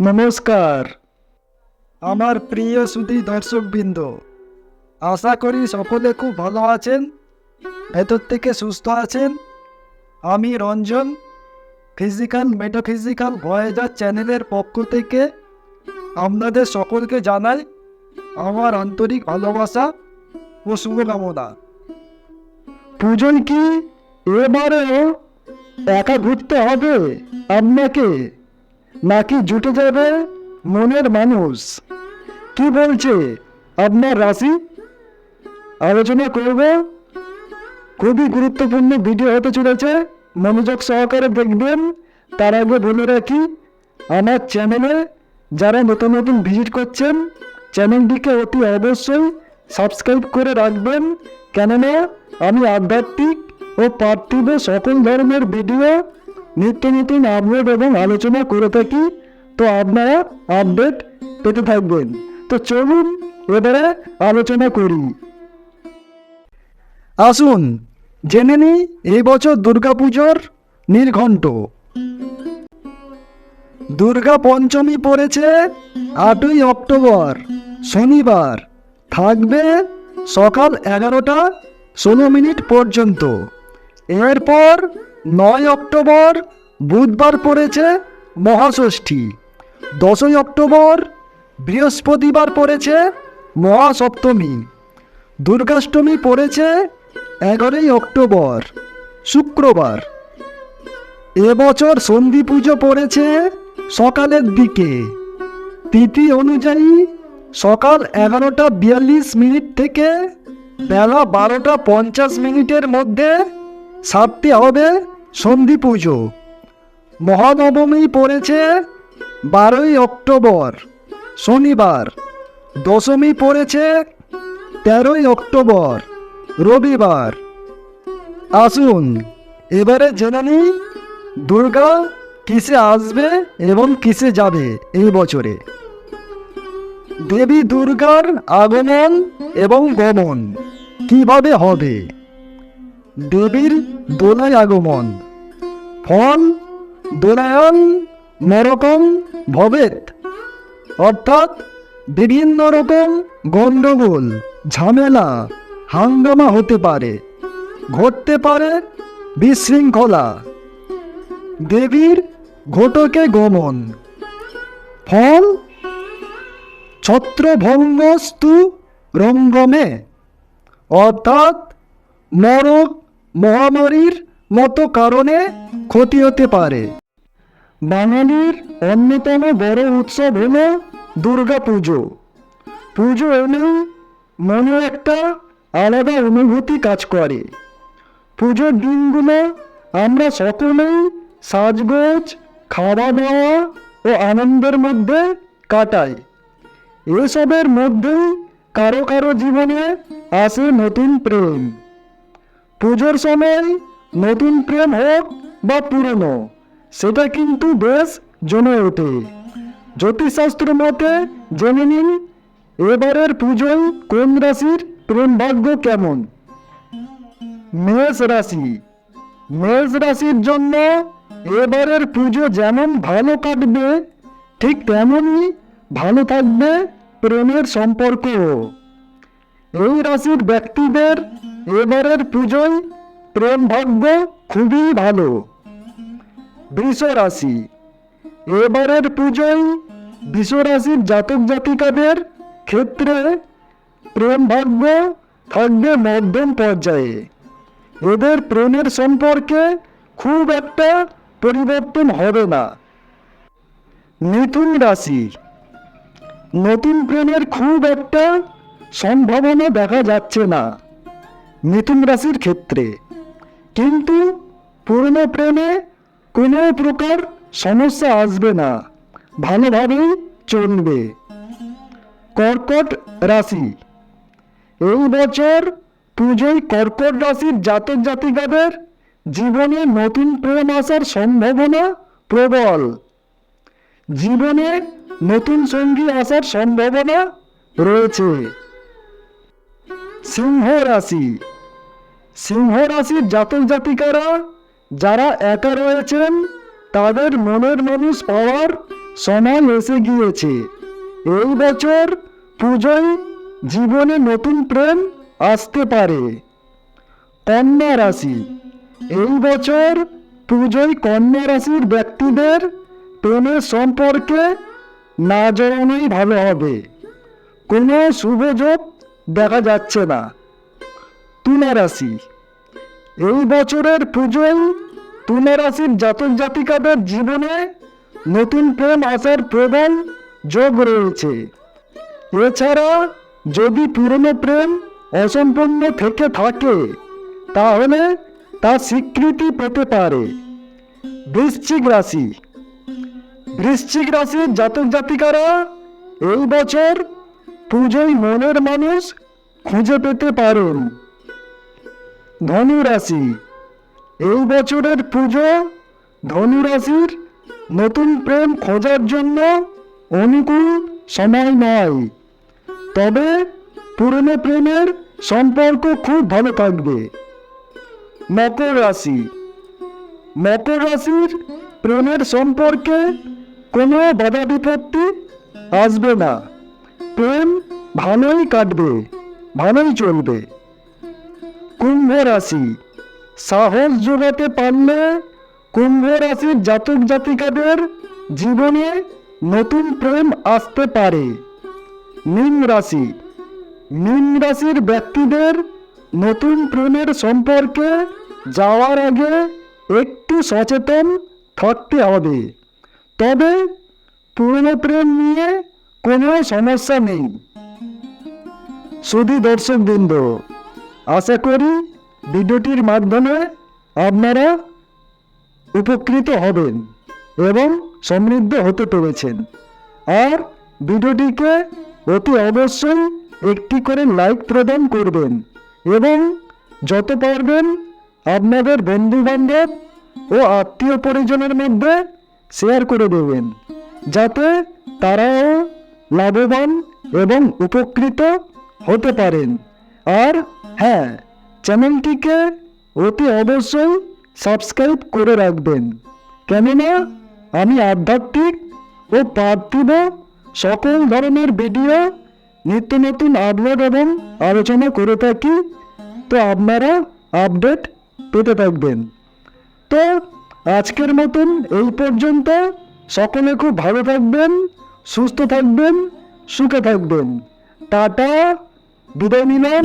নমস্কার। আমার প্রিয় সুধী দর্শকবৃন্দ আশা করি সকলে খুব ভালো আছেন ভেতর থেকে সুস্থ আছেন। আমি রঞ্জন ফিজিক্যাল মেটাফিজিক্যাল ভয়েজার চ্যানেলের পক্ষ থেকে আপনাদের সকলকে জানাই আমার আন্তরিক ভালোবাসা ও শুভকামনা। পুজোয় কি? এবারেও একা ঘুরতে হবে আপনাকে? নাকি জুটে যাবে মনের মানুষ? কি বলছে আপনার রাশি? আলোচনা করব। খুবই গুরুত্বপূর্ণ ভিডিও হতে চলেছে। মনোযোগ সহকারে দেখবেন। তার আগে বলে রাখি, আমার চ্যানেলে যারা নতুন নতুন ভিজিট করছেন চ্যানেলটিকে অতি অবশ্যই সাবস্ক্রাইব করে রাখবেন। কেননা, আমি আধ্যাত্মিক ও পার্থিব সকল ধরনের ভিডিও নিত্য নতুন আপডেট এবং আলোচনা করে থাকি, তো আপনারা আপডেট পেতে থাকবেন। তো চলুন এবারে আলোচনা করি। আসুন, জেনে নিই এই বছর দুর্গাপুজোর নির্ঘণ্ট। দুর্গা পঞ্চমী পড়েছে আটই অক্টোবর, শনিবার। থাকবে সকাল এগারোটা ষোলো মিনিট পর্যন্ত। এরপর নয় অক্টোবর, বুধবার পড়েছে মহাষষ্ঠী। দশই অক্টোবর, বৃহস্পতিবার পড়েছে মহাসপ্তমী। দুর্গাষ্টমী পড়েছে এগারোই অক্টোবর, শুক্রবার। এবছর সন্ধি পুজো পড়েছে সকালের দিকে। তিথি অনুযায়ী সকাল এগারোটা বিয়াল্লিশ মিনিট থেকে বেলা বারোটা পঞ্চাশ মিনিটের মধ্যে সারতে হবে সন্ধি পুজো। মহানবমী পড়েছে বারোই অক্টোবর, শনিবার। দশমী পড়েছে তেরোই অক্টোবর, রবিবার। আসুন, এবারে জেনে নিই দুর্গা কিসে আসবে এবং কিসে যাবে এই বছরে। দেবী দুর্গার আগমন এবং গমন কীভাবে হবে? দেবীর দোলায় আগমন। ফল, দোলায়ন, নরকম ভবেত। অর্থাৎ বিভিন্ন রকম গণ্ডগোল ঝামেলা, হাঙ্গামা হতে পারে, ঘটতে পারে বিশৃঙ্খলা। দেবীর ঘটকে গমন। ফল, ছত্রভঙ্গস্তু রঙ্গমে। অর্থাৎ নরক মহামারীর মতো কারণে ক্ষতি হতে পারে। বাঙালির অন্যতম বড় উৎসব হল দুর্গা পুজো। পুজো এলেও মনে একটা আলাদা অনুভূতি কাজ করে। পুজোর দিনগুলো আমরা সকলেই সাজগোজ খাওয়া দাওয়া ও আনন্দের মধ্যে কাটাই। এসবের মধ্যেই কারও কারও জীবনে আসে নতুন প্রেম। পুজোর সময় নতুন প্রেম হোক বা পুরনো, সেটা কিন্তু বেশ জমে ওঠে। জ্যোতিষশাস্ত্র মতে জেনে নিন, এবারের পুজোয় কোন রাশির প্রেম ভাগ্য কেমন? মেষ রাশি। মেষ রাশির জন্য এবারের পুজো যেমন ভালো কাটবে, ঠিক তেমনই ভালো থাকবে প্রেমের সম্পর্ক এই রাশির ব্যক্তিদের এবারের পুজোয় প্রেম ভাগ্য খুবই ভালো। বৃষ রাশি এবারের পুজোয় বৃষ রাশির জাতক জাতিকাদের ক্ষেত্রে প্রেম ভাগ্য থাকবে মধ্যম পর্যায়ে। এদের প্রেমের সম্পর্কে খুব একটা পরিবর্তন হবে না। মিথুন রাশি। নতুন প্রেমের খুব একটা সম্ভাবনা দেখা যাচ্ছে না। মিথুন রাশির ক্ষেত্রে। কিন্তু পুরনো প্রেমে কোনো প্রকার সমস্যা আসবে না, ভালোভাবেই চলবে। কর্কট রাশি। এই বছর পুজোয় কর্কট রাশির জাতক জাতিকাদের জীবনে নতুন প্রেম আসার সম্ভাবনা প্রবল। জীবনে নতুন সঙ্গী আসার সম্ভাবনা রয়েছে। সিংহ রাশি সিংহ রাশির জাতক জাতিকারা যারা একা রয়েছেন, তাদের মনের মানুষ পাওয়ার সময় এসে গিয়েছে। এই বছর পুজোয় জীবনে নতুন প্রেম আসতে পারে। কন্যা রাশি। এই বছর পুজোয় কন্যা রাশির ব্যক্তিদের প্রেমের সম্পর্কে না জড়ানোই ভালো হবে। কোনো শুভযোগ দেখা যাচ্ছে না। তুলা রাশি এই বছরের পুজোয় তুলা রাশির জাতক জাতিকাদের জীবনে নতুন প্রেম আসার প্রবল যোগ রয়েছে। এছাড়া যদি পুরনো প্রেম অসম্পূর্ণ থেকে থাকে, তাহলে তা স্বীকৃতি পেতে পারে। বৃশ্চিক রাশি। বৃশ্চিক রাশির জাতক জাতিকারা এই বছর পুজোয় মনের মানুষ খুঁজে পেতে পারেন। ধনুরাশি, এই বছরের পুজো ধনু রাশির নতুন প্রেম খোঁজার জন্য অনুকূল সময় নয়। তবে পুরনো প্রেমের সম্পর্ক খুব ভালো থাকবে। মকর রাশি, মকর রাশির প্রেমের সম্পর্কে কোনো বাধা বিপত্তি আসবে না। প্রেম ভালোই কাটবে ভালোই চলবে। কুম্ভ রাশি, সাহস জোগাতে পারলে কুম্ভ রাশির জাতক জাতিকাদের জীবনে নতুন প্রেম আসতে পারে। মীন রাশি, মীন রাশির ব্যক্তিদের নতুন প্রেমের সম্পর্কে যাওয়ার আগে একটু সচেতন থাকতে হবে। তবে পুরনো প্রেম নিয়ে কোনো সমস্যা নেই। শুধু দর্শকবৃন্দ, আশা করি ভিডিওটির মাধ্যমে আপনারা উপকৃত হবেন এবং সমৃদ্ধ হতে পেরেছেন। আর ভিডিওটিকে অতি অবশ্যই একটি করে লাইক প্রদান করবেন এবং যত পারবেন আপনাদের বন্ধু বান্ধব ও আত্মীয় পরিজনের মধ্যে শেয়ার করে দেবেন, যাতে তারাও লাভবান এবং উপকৃত হতে পারেন। আর হ্যাঁ চ্যানেলটিকে অতি অবশ্যই সাবস্ক্রাইব করে রাখবেন। কেননা, আমি আধ্যাত্মিক ও পার্থিব সকল ধরনের ভিডিও, নিত্য নতুন আপলোড এবং আলোচনা করে থাকি। তো আপনারা আপডেট পেতে থাকবেন। তো আজকের মতন এই পর্যন্ত। সকলে খুব ভালো থাকবেন। সুস্থ থাকবেন সুখে থাকবেন। টাটা বিদায় নিলাম।